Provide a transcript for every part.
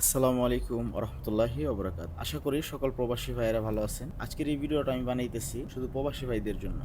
আসসালামু আলাইকুম রহমতুল্লাহি অবরাকাত আশা করি সকল প্রবাসী ভাইয়েরা ভালো আছেন। আজকের এই ভিডিওটা আমি বানাইতেছি শুধু প্রবাসী ভাইদের জন্য।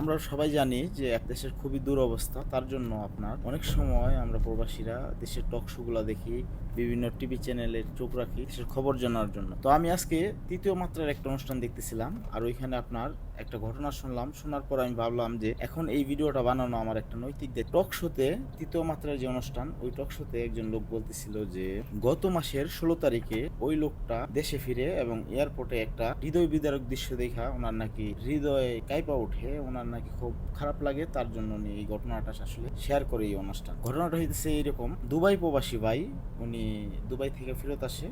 আমরা সবাই জানি যে এক দেশের খুবই দুরবস্থা, তার জন্য আপনার অনেক সময় আমরা প্রবাসীরা দেশের টক শোগুলা দেখি, বিভিন্ন টিভি চ্যানেলে চোখ রাখি, দেশের খবর জানার জন্য। তো আমি আজকে তৃতীয় মাত্রার একটা অনুষ্ঠান দেখতেছিলাম, আর ওইখানে আপনার একটা ঘটনা শুনলাম। শোনার পর আমি ভাবলাম যে এখন এই ভিডিওটা বানানো আমার একটা নৈতিক দায়িত্ব টক শোতে তৃতীয় মাত্রার যে অনুষ্ঠান, ওই টক শোতে একজন লোক বলতেছিল যে গত মাসের ষোলো তারিখে ওই লোকটা দেশে ফিরে এবং এয়ারপোর্টে একটা হৃদয় বিদারক দৃশ্য দেখা, ওনার নাকি হৃদয়ে কাইপা উঠে ওনার নাকি খুব খারাপ লাগে, তার জন্য উনি এই ঘটনাটা আসলে শেয়ার করে এই অনুষ্ঠান। ঘটনাটা হইতেছে এইরকম, দুবাই প্রবাসী ভাই, উনি দুবাই থেকে ফেরত আসে।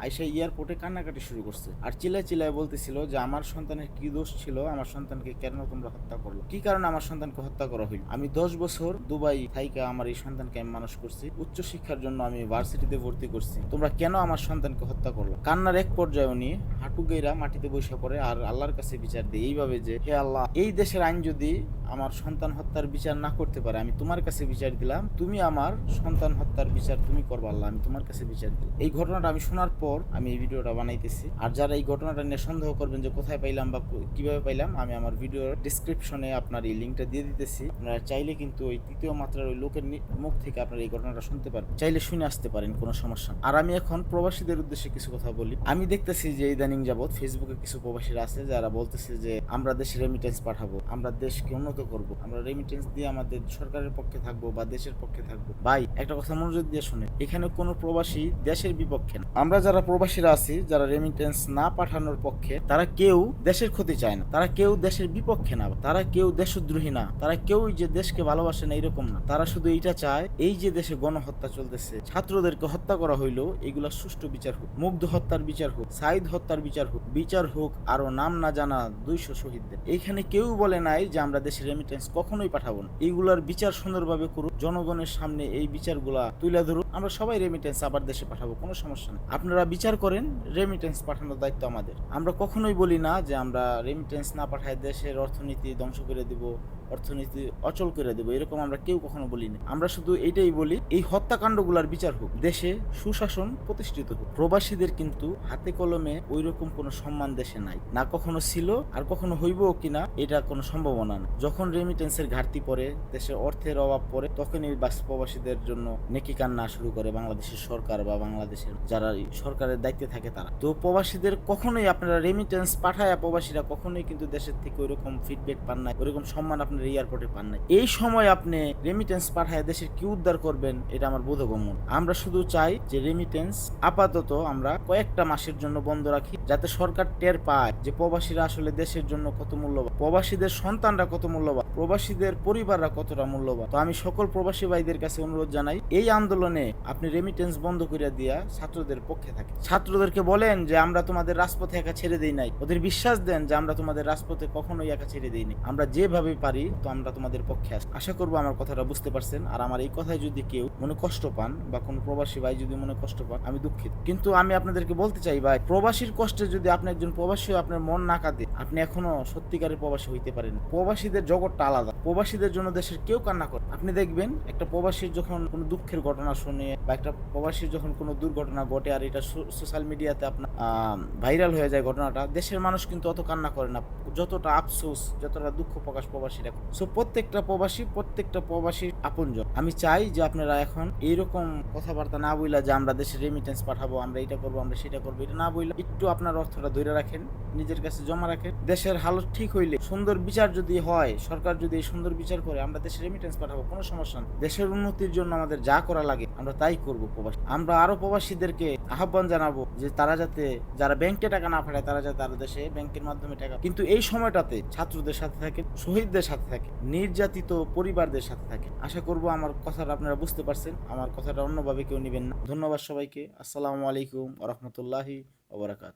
আইসা এয়ারপোর্টে কান্নাকাটি শুরু করছে। আর চিল্লায় চিল্লায় বলতেছিল যে, আমার সন্তানের কি দোষ ছিল? আমার সন্তানকে কেন তোমরা হত্যা করল? কি কারণে আমার সন্তানকে হত্যা করা হইল? আমি দশ বছর দুবাই থাইকা আমার এই সন্তানকে আমি মানুষ করছি। উচ্চ শিক্ষার জন্য আমি ভার্সিটিতে ভর্তি করছি। তোমরা কেন আমার সন্তানকে হত্যা করল? কান্নার এক পর্যায়ে উনি হাঁটু গেরা মাটিতে বসে পড়ে, আর আল্লাহর কাছে বিচার দিয়ে এইভাবে যে, হে আল্লাহ, এই দেশের আইন যদি আমার সন্তান হত্যার বিচার না করতে পারে, আমি তোমার কাছে বিচার দিলাম, তুমি আমার সন্তান হত্যার বিচার তুমি করবা আল্লাহ, আমি তোমার কাছে বিচার দিলাম। এই ঘটনাটা আমি শোনার পর আমি এই ভিডিওটা বানাইতেছি। আর যারা এই ঘটনাটা নিয়ে সন্দেহ করবেন যে কোথায় পাইলাম বা কীভাবে পাইলাম, আমি আমার ভিডিওর ডিসক্রিপশনে আপনার এই লিঙ্কটা দিয়ে দিতেছি। আপনারা চাইলে কিন্তু ওই তৃতীয় মাত্রার ওই লোকের মুখ থেকে আপনারা এই ঘটনাটা শুনতে পারেন চাইলে শুনে আসতে পারেন, কোনো সমস্যা আর আমি এখন প্রবাসীদের উদ্দেশ্যে কিছু কথা বলি। আমি দেখতেছি যে ইদানিং যাবৎ ফেসবুকে কিছু প্রবাসীরা আছে, যারা বলতেছে যে আমরা দেশে রেমিটেন্স পাঠাবো, আমরা দেশকে উন্নত করব। আমরা রেমিটেন্স দিয়ে আমাদের সরকারের পক্ষে থাকব বা দেশের পক্ষে থাকব। ভাই, একটা কথা মনোযোগ দিয়ে শুনে এখানে কোনো প্রবাসী দেশের বিপক্ষে না। আমরা যারা প্রবাসীরা আছি, যারা রেমিটেন্স না পাঠানোর পক্ষে, তারা কেউ দেশের ক্ষতি চায় না। তারা কেউ দেশের বিপক্ষে না। তারা কেউ দেশদ্রোহী না। তারা কেউই যে দেশকে ভালোবাসে না, এরকম না। তারা শুধু এইটা চায়, এই যে দেশে গণহত্যা চলতেছে, ছাত্রদেরকে হত্যা করা হইল এগুলা সুষ্ঠু বিচার হোক। মুগ্ধ হত্যার বিচার হোক সাইদ হত্যার বিচার হোক বিচার হোক আরও নাম না জানা দুইশো শহীদদের। এইখানে কেউ বলে নাই যে আমরা দেশের রেমিটেন্স কখনোই পাঠাবো না। এইগুলার বিচার সুন্দরভাবে করুক জনগণের সামনে এই বিচারগুলা তুলে ধরুন। আমরা সবাই রেমিটেন্স আবার দেশে পাঠাবো, কোনো সমস্যা নেই। আপনারা বিচার করেন রেমিটেন্স পাঠানোর দায়িত্ব আমাদের। আমরা কখনোই বলি না যে আমরা রেমিটেন্স না পাঠায় দেশের অর্থনীতি ধ্বংস করে দিব অর্থনীতি অচল করে দেবো, এরকম আমরা কেউ কখনো বলি না আমরা শুধু এইটাই বলি, এই হত্যাকাণ্ডগুলার বিচার হোক, দেশে সুশাসন প্রতিষ্ঠিত হোক। প্রবাসীদের কিন্তু হাতে কলমে ওই রকম কোনো সম্মান দেশে নাই। না কখনো ছিল, আর কখনো হইবও কিনা, এটা কোনো সম্ভাবনা না। যখন রেমিটেন্সের ঘাটতি পড়ে দেশের অর্থের অভাব পড়ে, তখনই বাস প্রবাসীদের জন্য নেকি কান্না শুরু করে বাংলাদেশের সরকার বা বাংলাদেশের যারা সরকারের দায়িত্বে থাকে তারা। তো প্রবাসীদের কখনোই আপনারা রেমিটেন্স পাঠায় প্রবাসীরা কখনোই কিন্তু দেশের থেকে ওইরকম ফিডব্যাক পান না ওইরকম সম্মান আপনার এয়ারপোর্টে পান নাই। এই সময় আপনি রেমিটেন্স পাঠায় দেশের কি উদ্ধার করবেন, এটা আমার বোধগম্য আমরা শুধু চাই যে রেমিটেন্স আপাতত আমরা কয়েকটা মাসের জন্য বন্ধ রাখি, যাতে সরকার টের পায় যে প্রবাসীরা আসলে দেশের জন্য কত মূল্যবান। প্রবাসীদের সন্তানরা কত মূল্যবান। প্রবাসীদের পরিবাররা কতটা মূল্যবান? তো আমি সকল প্রবাসী ভাইদের কাছে অনুরোধ জানাই, এই আন্দোলনে আপনি রেমিটেন্স বন্ধ করে দিয়া ছাত্রদের পক্ষে থাকে ছাত্রদেরকে বলেন যে, আমরা তোমাদের রাজপথে একা ছেড়ে দেই নাই। ওদের বিশ্বাস দেন যে, আমরা তোমাদের রাজপথে কখনোই একা ছেড়ে দেই নাই। আমরা যেভাবে পারি, তো আমরা তোমাদের পক্ষে আছি। আশা করব আমার কথাটা বুঝতে পারছেন। আর আমার এই কথায় যদি কেউ মনে কষ্ট পান বা কোনো প্রবাসী ভাই যদি মনে কষ্ট পান, আমি দুঃখিত। কিন্তু আমি আপনাদেরকে বলতে চাই, ভাই, প্রবাসীর কষ্টে যদি আপনি একজন প্রবাসী আপনার মন না কাঁদে, আপনি এখনও সত্যিকারের প্রবাসী হইতে পারেন। প্রবাসীদের জগৎটা আলাদা। প্রবাসীদের জন্য দেশের কেউ কান্না করে আপনি দেখবেন, একটা প্রবাসীর যখন কোনো দুঃখের ঘটনা শুনে বা একটা প্রবাসীর যখন কোনো দুর্ঘটনা ঘটে আর এটা সোশ্যাল মিডিয়াতে আপনার ভাইরাল হয়ে যায় ঘটনাটা, দেশের মানুষ কিন্তু অত কান্না করে না। যতটা আফসোস, যতটা দুঃখ প্রকাশ প্রবাসীরা সো প্রত্যেকটা প্রবাসী, প্রত্যেকটা প্রবাসীর আপনজন। আমি চাই যে আপনারা এখন এইরকম কথাবার্তা না বইলা যে আমরা দেশে রেমিটেন্স পাঠাবো, আমরা এটা করব, আমরা সেটা করব, এটা না বইলা একটু আপনার অর্থটা ধরে রাখেন, নিজের কাছে জমা রাখেন। দেশের হালত ঠিক হইলে, সুন্দর বিচার যদি হয়, সরকার যদি এই সুন্দর বিচার করে আমরা দেশে রেমিটেন্স পাঠাবো, কোনো সমস্যা নেই। দেশের উন্নতির জন্য আমাদের যা করা লাগে, আমরা তাই করব প্রবাসী। আমরা আরও প্রবাসীদেরকে আহ্বান জানাব যে তারা যাতে, যারা ব্যাংকে টাকা না পাঠায়, তারা যাতে আরও দেশে ব্যাংকের মাধ্যমে টাকা কিন্তু এই সময়টাতে ছাত্রদের সাথে থাকে, শহীদদের সাথে থাকে, নির্যাতিত পরিবারদের সাথে থাকে। আশা করব আমার কথাটা আপনারা বুঝতে পারছেন, আমার কথাটা অন্যভাবে কেউ নেবেন না। ধন্যবাদ সবাইকে, আসসালামু আলাইকুম রহমতুল্লাহি ওবরাকাত